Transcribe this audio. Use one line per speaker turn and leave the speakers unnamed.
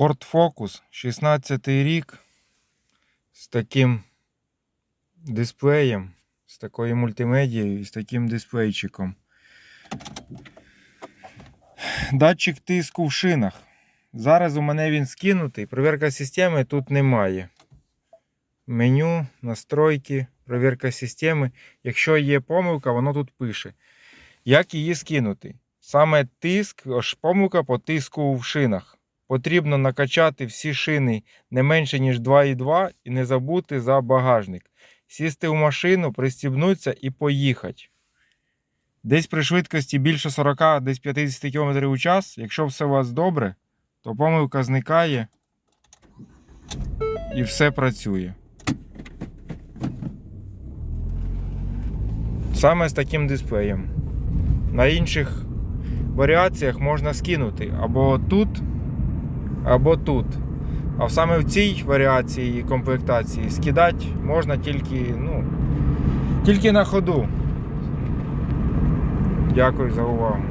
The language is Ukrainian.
Ford Focus 16 рік з таким дисплеєм, з такою мультимедією і з таким дисплейчиком. Датчик тиску в шинах. Зараз у мене він скинутий. Провірка системи тут немає. Меню, настройки, провірка системи. Якщо є помилка, воно тут пише. Як її скинути? Саме тиск, аж помилка по тиску в шинах. Потрібно накачати всі шини не менше, ніж 2,2 і не забути за багажник. Сісти в машину, пристібнутися і поїхати. Десь при швидкості більше 40, десь 50 км у час, якщо все у вас добре, то помилка зникає і все працює. Саме з таким дисплеєм. На інших варіаціях можна скинути або тут, або тут. А саме в цій варіації і комплектації скидати можна тільки, ну, тільки на ходу. Дякую за увагу.